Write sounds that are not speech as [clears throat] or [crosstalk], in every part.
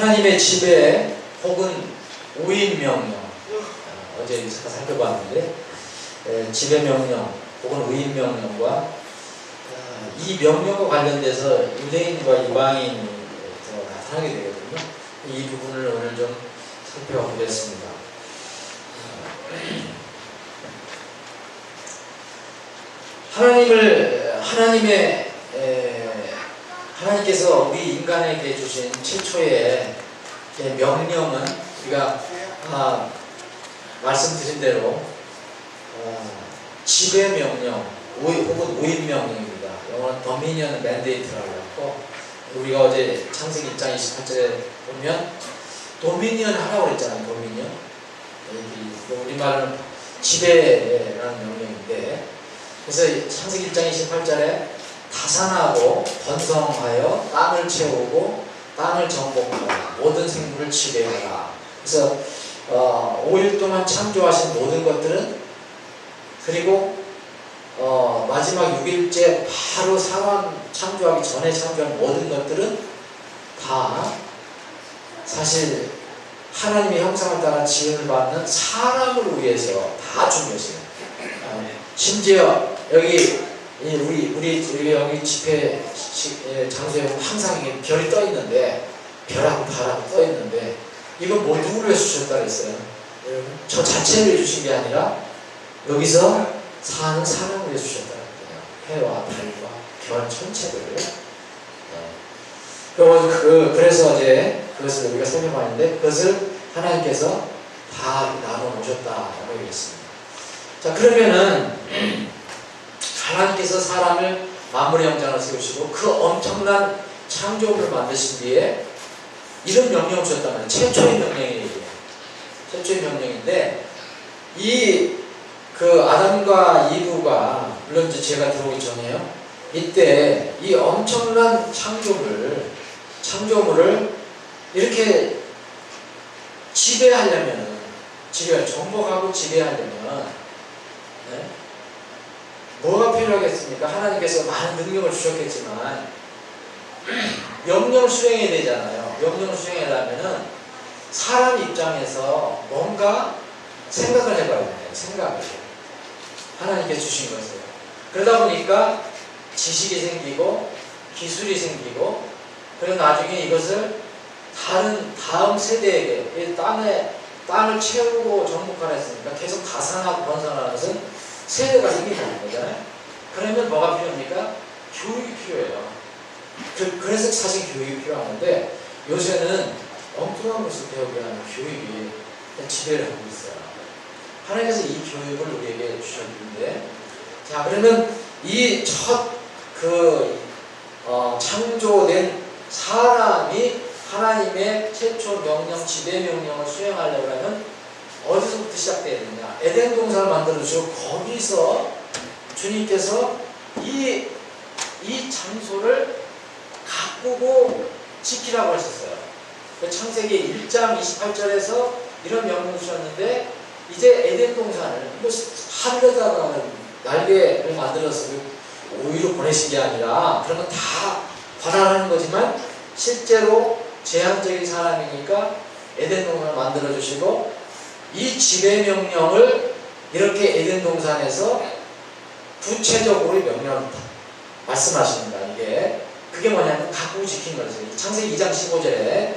하나님의 지배 혹은 우인 명령 어, 어제 잠깐 살펴봤는데 에, 지배 명령 혹은 우인 명령과 어, 이 명령과 관련돼서 유대인과 이방인이 더 나타나게 되거든요. 이 부분을 오늘 좀 살펴보겠습니다. 어, 하나님을 하나님의 에, 하나님께서 우리 인간에게 주신 최초의 명령은 우리가 아, 말씀드린 대로 어, 지배 명령 혹은 오인 명령입니다. 영어는 도미니언 맨데이트라고 하고 우리가 어제 창세기 1장 28절에 보면 도미니언 하라고 그랬잖아요. 도미니언 여기 우리말은 지배라는 명령인데 그래서 창세기 1장 28절에 다산하고 번성하여 땅을 채우고 땅을 정복하라 모든 생물을 지배하라 그래서 어, 5일 동안 창조하신 모든 것들은 그리고 어, 마지막 6일째 바로 사람 창조하기 전에 창조한 모든 것들은 다 사실 하나님의 형상을 따라 지음을 받는 사람을 위해서 다 준비했어요. 어, 심지어 여기 이 우리 우리 우리 여기 집회 시- 예, 장소에 항상 별이 떠 있는데 별하고 달하고 떠 있는데 이거 뭐 누구를 위해서 주셨다 그랬어요? 여러분 저 자체를 주신 게 아니라 여기서 사는 사람을 위해서 주셨다 그래요. 해와 달과 별 전체를. 그, 그 그래서 이제 그것을 우리가 설명하는데 그것을 하나님께서 다 나눠 놓으셨다라고 얘기했습니다. 자 그러면은 하나님께서 사람을 만물의 형상을 세우시고 그 엄청난 창조물을 만드신 뒤에 이런 명령을 주셨다면 최초의 명령이에요. 최초의 명령인데 이 그 아담과 이브가 물론 이제 제가 들어오기 전에요. 이때 이 엄청난 창조물 창조물을 이렇게 지배하려면 지배 정복하고 지배하려면 네? 뭐가 필요하겠습니까? 하나님께서 많은 능력을 주셨겠지만 명령 수행해야 되잖아요. 명령 수행하려면은 사람 입장에서 뭔가 생각을 해봐야 돼요. 생각을. 하나님께 주신 것을. 그러다 보니까 지식이 생기고 기술이 생기고 그리고 나중에 이것을 다른 다음 세대에게 이 땅에 땅을 채우고 정복하라 했으니까 계속 가산하고 번성하는 것은 세대가 생기는 거잖아요. 그러면 뭐가 필요합니까? 교육이 필요해요. 그, 그래서 사실 교육이 필요한데 요새는 엉뚱한 것을 배우게 하는 교육이 지배를 하고 있어요. 하나님께서 이 교육을 우리에게 주셨는데 자 그러면 이 첫그 어, 창조된 사람이 하나님의 최초 명령 지배 명령을 수행하려고 하면 어디서부터 시작돼야 되냐 에덴 동산을 만들어 주시고 거기서 주님께서 이, 이 장소를 가꾸고 지키라고 하셨어요. 그 창세기 1장 28절에서 이런 명령 주셨는데 이제 에덴 동산을 뭐 하늘에다가 날개를 만들어서 오히려 보내신 게 아니라 그런 건 다 관할하는 거지만 실제로 제한적인 사람이니까 에덴 동산을 만들어 주시고 이 지배 명령을 이렇게 에덴 동산에서 구체적으로 명령 말씀하십니다. 이게 그게 뭐냐면 가꾸고 지킨 거죠. 창세기 2장 15절에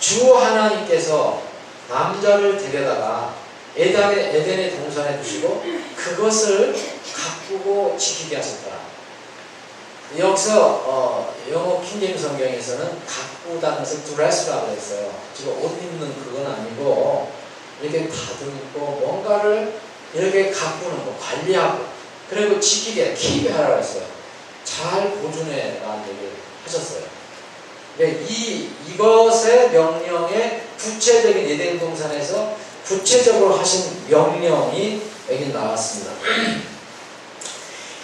주 하나님께서 남자를 데려다가 에덴의, 에덴의 동산에 두시고 그것을 가꾸고 지키게 하셨다. 여기서 어, 영어 킹제임 성경에서는 가꾸다는 것을 드레스라고 했어요. 지금 옷 입는 그건 아니고 이렇게 다듬고 뭔가를 이렇게 가꾸는 거, 관리하고 그리고 지키게 킵하라고 했어요. 잘 보존해라는 얘기를 하셨어요. 네, 이 이것의 명령의 구체적인 예덴 동산에서 구체적으로 하신 명령이 여기 나왔습니다.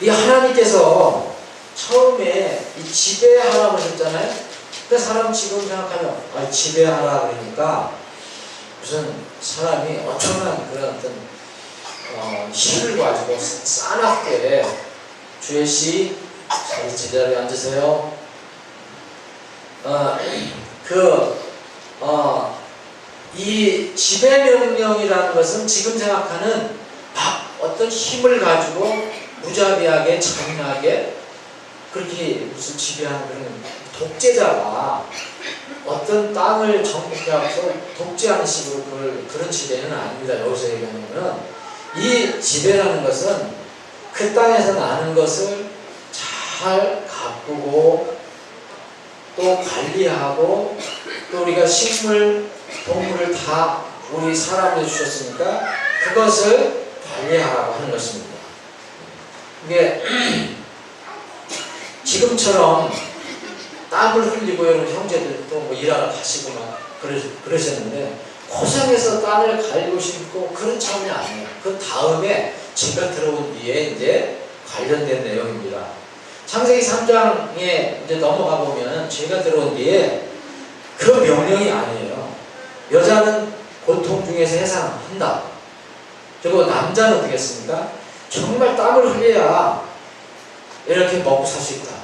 이 하나님께서 처음에 이 지배하라고 하셨잖아요. 근데 사람 지금 생각하면 아, 지배하라 그러니까 무슨 사람이 엄청난 그런 어떤 어, 힘을 가지고 싸납게 주혜 씨 자기 제자리에 앉으세요. 어, 그 어, 이 지배 명령이라는 것은 지금 생각하는 막 어떤 힘을 가지고 무자비하게 잔인하게 그렇게 무슨 지배하는 그런 독재자가 어떤 땅을 정복해서 독재하는 식으로 그걸, 그런 지배는 아닙니다. 여기서 얘기하는 거는 이 지배라는 것은 그 땅에서 나는 것을 잘 가꾸고 또 관리하고 또 우리가 식물, 동물을 다 우리 사람에 주셨으니까 그것을 관리하라고 하는 것입니다. 이게 [clears throat] 지금처럼 땀을 흘리고 이런 형제들도 뭐 일하러 가시고 막 그러, 그러셨는데 고생해서 땅을 갈고 싶고 그런 차원이 아니에요. 그 다음에 제가 들어온 뒤에 이제 관련된 내용입니다. 창세기 3장에 이제 넘어가 보면 제가 들어온 뒤에 그 명령이 아니에요. 여자는 고통 중에서 해산한다. 그리고 남자는 어떻게 했습니까? 정말 땀을 흘려야 이렇게 먹고 살 수 있다.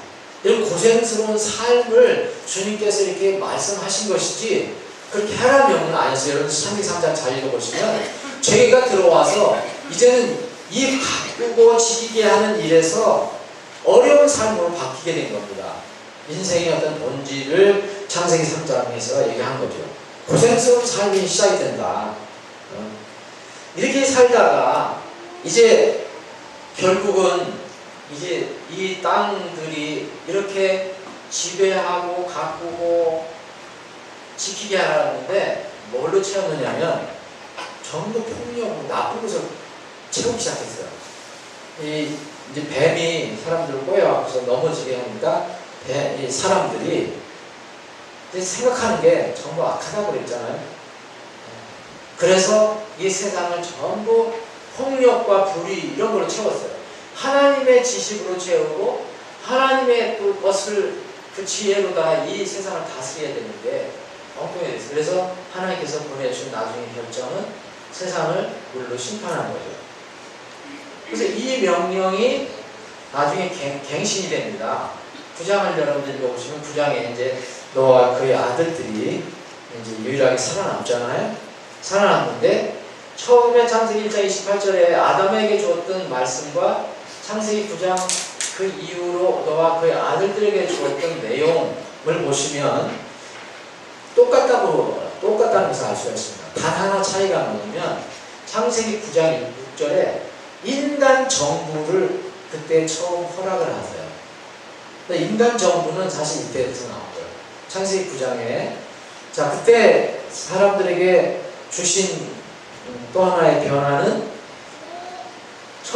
이런 고생스러운 삶을 주님께서 이렇게 말씀하신 것이지 그렇게 하라는 명은 아니었어요. 여러분 창세기 3장 잘 읽어보시면 죄가 들어와서 이제는 이 가꾸고 지키게 하는 일에서 어려운 삶으로 바뀌게 된 겁니다. 인생의 어떤 본질을 창세기 3장에서 얘기한 거죠. 고생스러운 삶이 시작이 된다. 어? 이렇게 살다가 이제 결국은 이제 이 땅들이 이렇게 지배하고 가꾸고 지키게 하라는데 뭘로 채웠느냐면 전부 폭력, 나쁜 것을 채우기 시작했어요. 이 이제 뱀이 사람들을 꼬여갖고서 넘어지게 하니까 배, 이 사람들이 생각하는 게 전부 악하다고 그랬잖아요. 그래서 이 세상을 전부 폭력과 불의 이런 걸로 채웠어요. 하나님의 지식으로 채우고 하나님의 또 것을 그 지혜로 다 이 세상을 다스려야 되는데 엉뚱해 됐어요. 그래서 하나님께서 보내주신 나중에 결정은 세상을 물로 심판하는 거죠. 그래서 이 명령이 나중에 갱, 갱신이 됩니다. 구장을 여러분들 읽어보시면 구장에 이제 노아와 그의 아들들이 이제 유일하게 살아남잖아요. 살아남는데 처음에 창세기 1장 28절에 아담에게 주었던 말씀과 창세기 9장 그 이후로 너와 그의 아들들에게 주었던 내용을 보시면 똑같다고 똑같다는 것을 알 수가 있습니다. 단 하나 차이가 뭐냐면 창세기 9장 6절에 인간 정부를 그때 처음 허락을 하세요. 인간 정부는 사실 이때부터 나왔고요. 창세기 9장에 자 그때 사람들에게 주신 또 하나의 변화는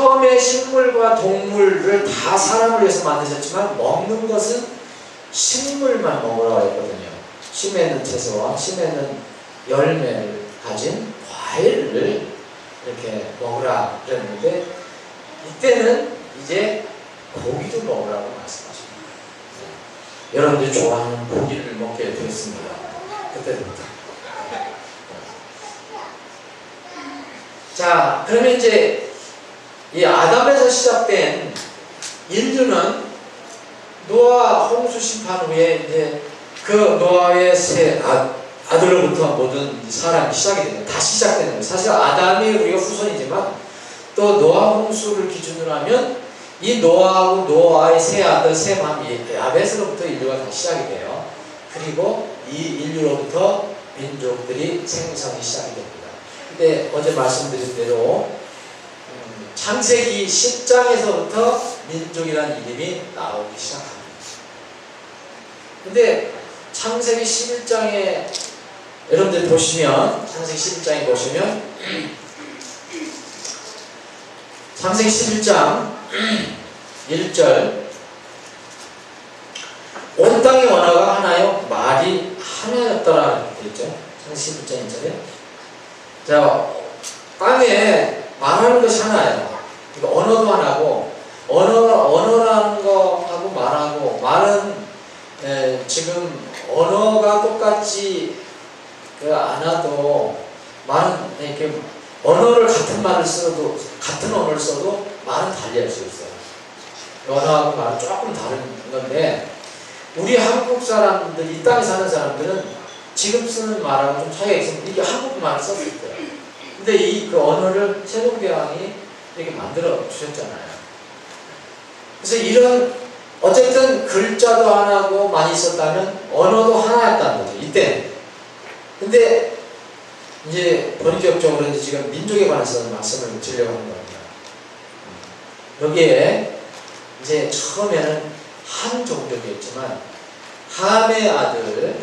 처음에 식물과 동물을 다 사람을 위해서 만드셨지만 먹는 것은 식물만 먹으라고 했거든요. 심에 있는 채소와 심에 있는 열매를 가진 과일을 이렇게 먹으라 그랬는데 이때는 이제 고기도 먹으라고 말씀하십니다. 네. 여러분들이 좋아하는 고기를 먹게 되었습니다. 그때부터. 자, 그러면 이제 이 아담에서 시작된 인류는 노아 홍수 심판 후에 이제 그 노아의 세 아, 아들로부터 모든 사람이 시작이 됩니다. 다 시작되는 거예요. 사실 아담이 우리가 후손이지만 또 노아 홍수를 기준으로 하면 이 노아하고 노아의 세 아들 셈함 야벳으로부터 인류가 다 시작이 돼요. 그리고 이 인류로부터 민족들이 생성이 시작이 됩니다. 근데 어제 말씀드린 대로 음, 창세기 10장에서부터 민족이라는 이름이 나오기 시작합니다. 근데 창세기 11장에 여러분들 보시면 창세기 11장에 보시면 창세기 11장 1절 온 땅의 원어가 하나요? 말이 하나였더라. 되죠. 창세기 11장 1절에. 자 땅에 말하는 것이 하나예요 그러니까 언어도 하나고 언어, 언어라는 거하고 말하고 말은 에, 지금 언어가 똑같지 않아도 말은 이렇게 언어를 같은 말을 써도 같은 언어를 써도 말은 달리 할 수 있어요. 언어하고 말은 조금 다른 건데 우리 한국 사람들 이 땅에 사는 사람들은 지금 쓰는 말하고 좀 차이가 있습니다. 이게 한국말을 썼을 때. 근데 이 그 언어를 세종대왕이 이렇게 만들어 주셨잖아요. 그래서 이런 어쨌든 글자도 하나고 많이 있었다면 언어도 하나였다는 거죠. 이때. 근데 이제 본격적으로 이제 지금 민족에 관해서 말씀을 드리려고 하는 겁니다. 여기에 이제 처음에는 한 종족이었지만 함의 아들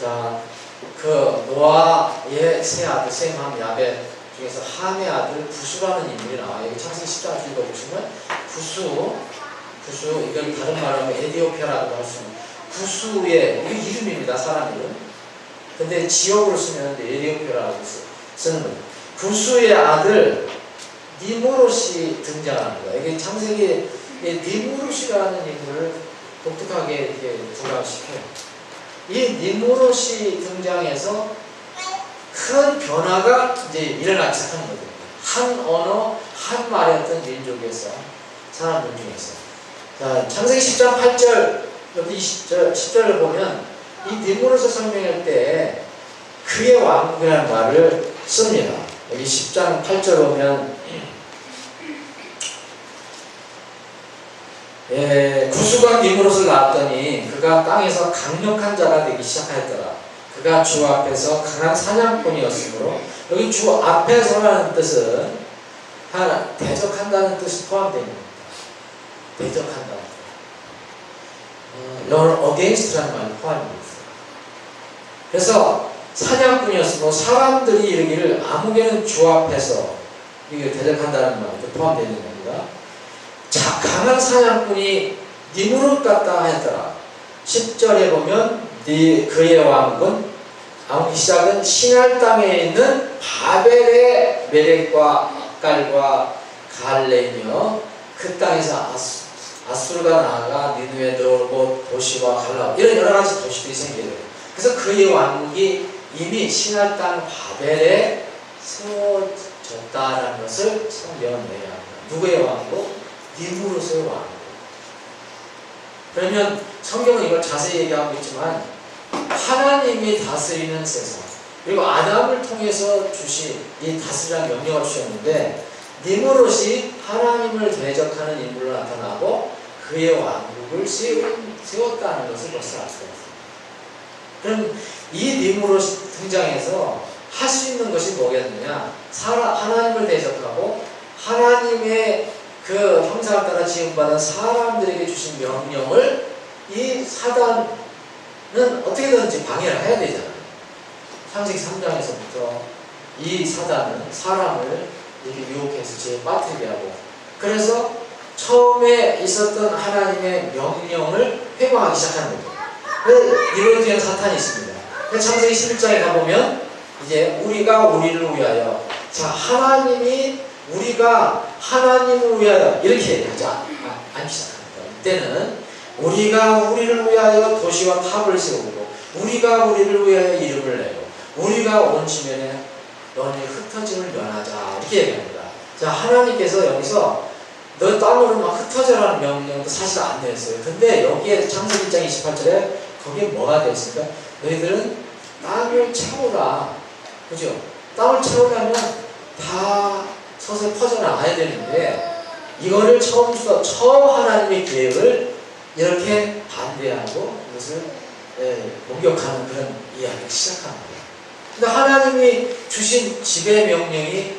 자 그 노아의 세 아들 셈함 야벳 중에서 함의 아들 구수라는 인물이 나와요. 여기 창세기 10장 읽어보시면 구수 구수 이걸 다른 말로 하면 에디오피아라고 할 수 있는 구수의 이게 이름입니다 사람 이름. 근데 지역으로 쓰면 에디오피아라고 쓰- 쓰는. 구수의 아들 등장하는 거예요. 이게 창세기 니무롯이라는 인물을 독특하게 이렇게 부각시켜요. 이 니무롯이 등장해서 큰 변화가 이제 일어나기 시작하는 거죠. 한 언어, 한 말이었던 민족에서 사람들 중에서. 자, 창세기 10장 8절, 여기 20절, 10절을 보면 이 니무롯을 설명할 때 그의 왕국이라는 말을 씁니다. 여기 10장 8절 보면 예, 구수가 니무롯을 낳았더니 그가 땅에서 강력한 자가 되기 시작하였더라. 그가 주 앞에서 강한 사냥꾼이었으므로 여기 주 앞에서라는 뜻은 하나 대적한다는 뜻이 포함됩니다. 대적한다. 어, 넌 against라는 말이 포함됩니다. 그래서 사냥꾼이었으므로 사람들이 이르기를 아무개는 주 앞에서 이게 대적한다는 말이 포함되어 있는 겁니다. 자, 강한 사냥꾼이 니무롯 같다 했더라. 10절에 보면 네 그의 왕은 아무 시작은 신할 땅에 있는 바벨의 메렉과 악갈과 갈레며 그 땅에서 아수, 아수르가 나아가 니누에 들어오고 도시와 갈라 이런 여러 가지 도시들이 생겨요. 그래서 그의 왕국이 이미 신할 땅 바벨에 세워졌다라는 것을 성경은 얘기합니다. 누구의 왕국? 니무롯의 왕국. 그러면 성경은 이걸 자세히 얘기하고 있지만 하나님이 다스리는 세상 그리고 아담을 통해서 주신 이 다스리라는 명령을 주셨는데 니무롯이 하나님을 대적하는 인물로 나타나고 그의 왕국을 세웠다는 것을 벌써 알 수가 있습니다. 그럼 이 니무롯이 등장해서 할 수 있는 것이 뭐겠느냐? 사라, 하나님을 대적하고 하나님의 그 형상을 따라 지음받은 사람들에게 주신 명령을 이 사단 은 어떻게든지 방해를 해야 되잖아요. 창세기 3장에서부터 이 사단은 사람을 이렇게 유혹해서 죄에 빠뜨리게 하고 그래서 처음에 있었던 하나님의 명령을 회방하기 시작하는 거죠. 그 이로 뒤에 사탄이 있습니다. 그 창세기 11장에 가보면 이제 우리가 우리를 위하여 자 하나님이 우리가 하나님을 위하여 이렇게 얘기하지 않- 않기 시작합니다. 이때는 우리가 우리를 위하여 도시와 탑을 세우고 우리가 우리를 위하여 이름을 내고 우리가 온 지면에 너희 흩어짐을 면하자 이렇게 얘기합니다. 자 하나님께서 여기서 너 땅으로 막 흩어져라는 명령도 사실 안 되었어요. 근데 여기에 창세기 1장 28절에 거기에 뭐가 되어 있습니까? 너희들은 땅을 채우라. 그죠? 땅을 채우려면 다 서서히 퍼져나가야 되는데 이거를 처음부터 처음 하나님의 계획을 이렇게 반대하고 이것을 예, 공격하는 그런 이야기를 거예요. 근데 하나님이 주신 지배 명령이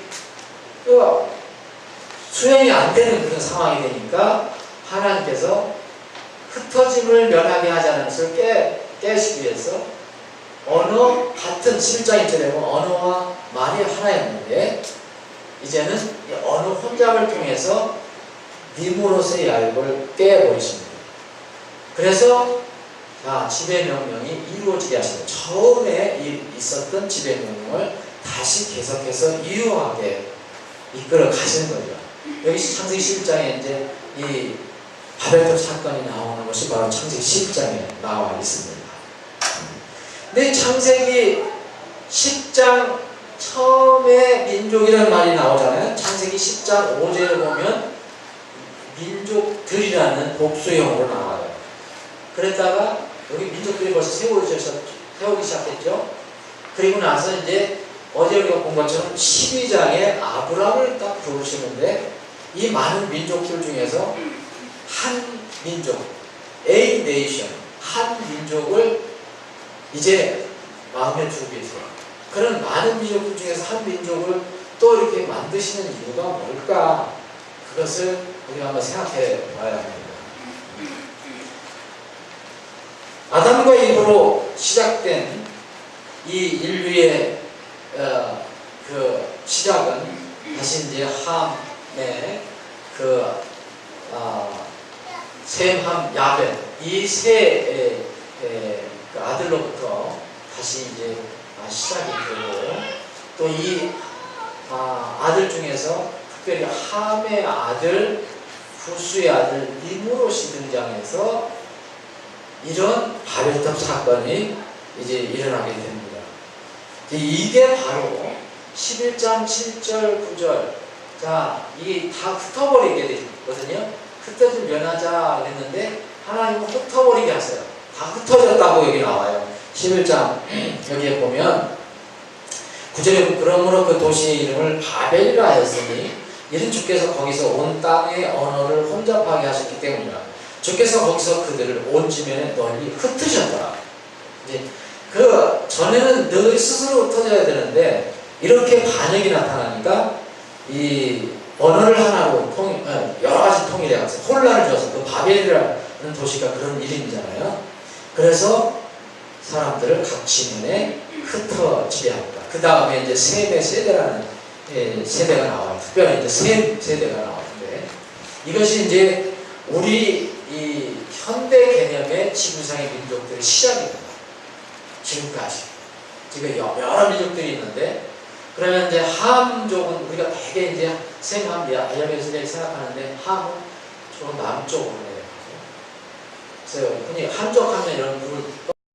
그 수행이 안 되는 그런 상황이 되니까 하나님께서 흩어짐을 면하게 하자는 것을 깨, 깨시기 위해서 언어 같은 11장 1절에 보면 언어와 말이 하나였는데 이제는 이 언어 혼잡을 통해서 니무롯의 야욕을 깨버리십니다. 그래서 자, 지배 명령이 이루어지게 하시는 처음에 이- 있었던 지배 명령을 다시 계속해서 이루어가게 이끌어 가시는 거죠. 여기 창세기 11장에 이제 이 바벨탑 사건이 나오는 것이 바로 창세기 10장에 나와 있습니다. 근데 창세기 10장 처음에 민족이라는 말이 나오잖아요. 창세기 10장 5절을 보면 민족들이라는 복수형으로 나와요. 그랬다가 여기 민족들이 벌써 세워져서 태우기 시작했죠. 그리고 나서 이제 어제 우리가 본 것처럼 12장에 아브라함을 딱 부르시는데 이 많은 민족들 중에서 한 민족, A nation, 한 민족을 이제 마음에 두고 계세요. 그런 많은 민족들 중에서 한 민족을 또 이렇게 만드시는 이유가 뭘까? 그것을 우리가 한번 생각해 봐야 합니다. 아담과 이브로 시작된 이 인류의 어, 그 시작은 다시 이제 함의 그 아, 셈함 야벳 이세 그 아들로부터 다시 이제 아, 시작이 되고 또이 아, 아들 중에서 특별히 함의 아들 후수의 아들 니무롯이 등장해서 이런 바벨탑 사건이 이제 일어나게 됩니다. 이게 바로 11장 7절 9절 자, 이게 다 흩어버리게 되거든요. 흩어질 면하자 했는데 하나님은 흩어버리게 하세요. 다 흩어졌다고 여기 나와요. 11장 [clears throat] 여기에 보면 9절에 그러므로 그 도시의 이름을 바벨이라 하였으니 이는 주께서 거기서 온 땅의 언어를 혼잡하게 하셨기 때문이라. 주께서 거기서 그들을 온 지면에 널리 흩으셨더라. 이제 그 전에는 늘 스스로 흩어져야 되는데 이렇게 반역이 나타나니까 이 언어를 하나로 통 어, 여러 가지 통일해 가서 혼란을 줘서 그 바벨이라는 도시가 그런 이름이잖아요. 그래서 사람들을 각 지면에 흩어지게 합니다. 그 다음에 이제 셈의 세대라는 예, 세대가 나와요. 특별히 이제 셈 세대가 나오는데 이것이 이제 우리 이 현대 개념의 지구상의 민족들의 시작입니다. 지금까지. 지금 여- 여러 민족들이 있는데 그러면 이제 함족은 우리가 되게 이제 셈함 야야에서 생각하는데 함은 주로 남쪽으로 내려가고 그래서 흔히 함족하면 이런 부를